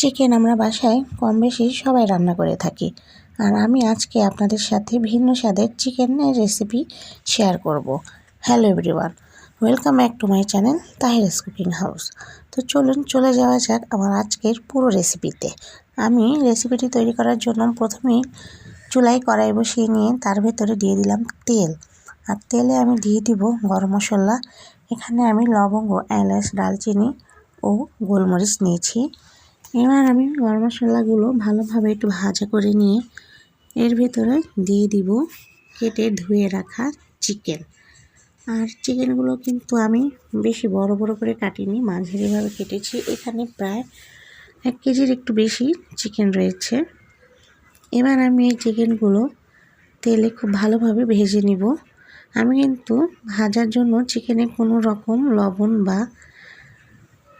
Chicken আমরা বাসায় কম বেশি সবাই রান্না করে থাকি। আর আমি আজকে আপনাদের সাথে ভিন্ন স্বাদের চিকেনের রেসিপি শেয়ার করব। Hello everyone welcome back to my channel Tahira's cooking house তো চলুন, চলে যাওয়া যাক আমার আজকের পুরো রেসিপিতে আমি রেসিপিটি তৈরি করার জন্য প্রথমেই চুলাই কড়াই বসিয়ে নিয়ে তার ভেতরে দিয়ে দিলাম তেল। আর তেলে আমি দিয়ে দিব গরম মশলা। এখানে আমি লবঙ্গ, এলাচ দালচিনি ও গোলমরিচ নিয়েছি। এবার আমি গরম মশলাগুলো ভালোভাবে একটু ভাজা করে নিয়ে এর ভেতরে দিয়ে দিব কেটে ধুয়ে রাখা চিকেন। আর চিকেনগুলো কিন্তু আমি বেশি বড় বড় করে কাটিনি মাঝারিভাবে কেটেছি। এখানে প্রায় এক কেজির একটু বেশি চিকেন রয়েছে। এবার আমি এই চিকেনগুলো তেলে খুব ভালোভাবে ভেজে নিব। আমি কিন্তু ভাজার জন্য চিকেনে কোনো রকম লবণ বা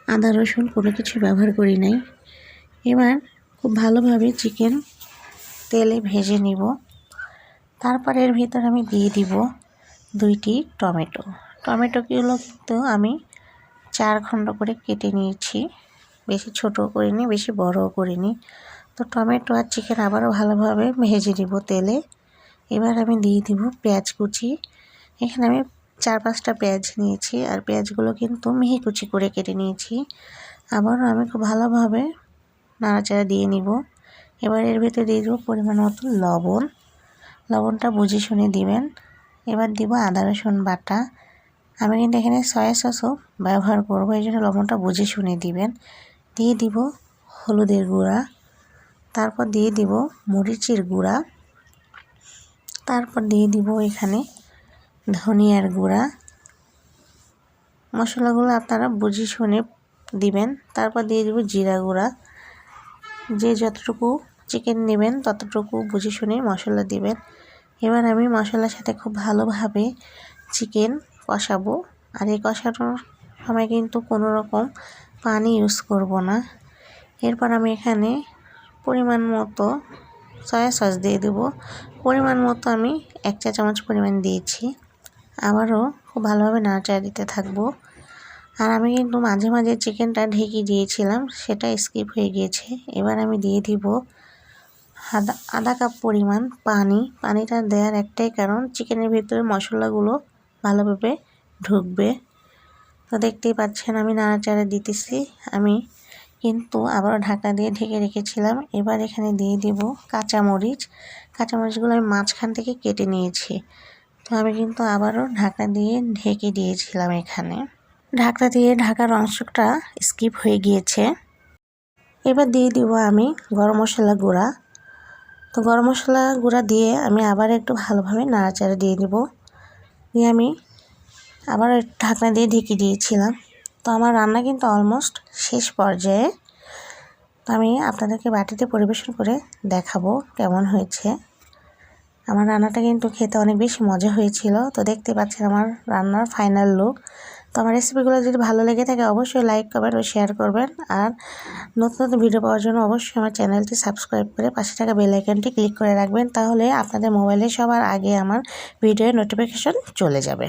আদা রসুন কোনো কিছু ব্যবহার করি নাই। এবার খুব ভালোভাবে চিকেন তেলে ভেজে নিব। তারপর এর ভিতর আমি দিয়ে দিব দুইটি টমেটো। টমেটোগুলো কিন্তু আমি চার খণ্ড করে কেটে নিয়েছি। বেশি ছোট করিনি, বেশি বড়ও করিনি। তো টমেটো আর চিকেন আবারও ভালোভাবে ভেজে নিব তেলে। এবার আমি দিয়ে দিব পেঁয়াজ কুচি। এখানে আমি চার পাঁচটা পেঁয়াজ নিয়েছি আর পেঁয়াজগুলো কিন্তু মিহি কুচি করে কেটে নিয়েছি। আবারও আমি খুব ভালোভাবে নাড়াচাড়া দিয়ে নিব। এবার এর ভেতরে দিয়ে দেবো পরিমাণ মতো লবণ। লবণটা বুঝে শুনে দিবেন। এবার দিব আদা, রসুন বাটা। আমি কিন্তু এখানে সয়া সসও ব্যবহার করব, এই জন্য লবণটা বুঝে শুনে দিবেন। দিয়ে দিব হলুদের গুঁড়া। তারপর দিয়ে দিব মরিচের গুঁড়া। তারপর দিয়ে দিব এখানে ধনিয়ার গুঁড়া। মশলাগুলো আপনারা বুঝে শুনে দিবেন। তারপর দিয়ে দিব জিরা গুঁড়া। যে যতটুকু চিকেন নেবেন, ততটুকু বুঝে শুনে মশলা দিবেন। এবার আমি মশলার সাথে খুব ভালোভাবে চিকেন কষাবো। আর এই কষানোর সময় কিন্তু কোনো রকম পানি ইউজ করব না। এরপর আমি এখানে পরিমাণ মতো সয়া সস দিয়ে দেব। পরিমাণ মতো আমি এক চা চামচ পরিমাণ দিয়েছি। আবারও খুব ভালোভাবে নাড়াচাড়া দিতে থাকব। আর আমি কিন্তু মাঝে মাঝে চিকেনটা ঢেকে দিয়েছিলাম, সেটা স্কিপ হয়ে গিয়েছে এবার আমি দিয়ে দিব আদা আধা কাপ পরিমাণ পানি। পানিটা দেওয়ার একটাই কারণ, চিকেনের ভিতরে মশলাগুলো ভালোভাবে ঢুকবে। তো দেখতেই পাচ্ছেন আমি নাড়াচাড়া দিতেছি। আমি কিন্তু আবারও ঢাকা দিয়ে ঢেকে রেখেছিলাম। এবার এখানে দিয়ে দিব কাঁচামরিচ। কাঁচামরিচগুলো আমি মাঝখান থেকে কেটে নিয়েছি। তো আমি কিন্তু আবারও ঢাকা দিয়ে ঢেকে দিয়েছিলাম এখানে। ঢাকনা দিয়ে ঢাকার অংশটা স্কিপ হয়ে গিয়েছে। এবার দিয়ে দিব আমি গরম মশলা গুঁড়া। তো গরম মশলা গুঁড়া দিয়ে আমি আবার একটু ভালোভাবে নাড়াচাড়া দিয়ে দিব। দিয়ে আমি আবার ঢাকনা দিয়ে ঢেকে দিয়েছিলাম। তো আমার রান্না কিন্তু অলমোস্ট শেষ পর্যায়ে। তো আমি আপনাদেরকে বাটিতে পরিবেশন করে দেখাবো কেমন হয়েছে। আমার রান্নাটা কিন্তু খেতে অনেক বেশি মজা হয়েছিল। তো দেখতে পাচ্ছেন আমার রান্নার ফাইনাল লুক তো আমার রেসিপিগুলো যদি ভালো লেগে থাকে, অবশ্যই লাইক করবেন ও শেয়ার করবেন। আর নতুন নতুন ভিডিও পাওয়ার জন্য অবশ্যই আমার চ্যানেলটি সাবস্ক্রাইব করে পাশে থাকা বেলাইকনটি ক্লিক করে রাখবেন, তাহলে আপনাদের মোবাইলে সবার আগে আমার ভিডিওর নোটিফিকেশন চলে যাবে।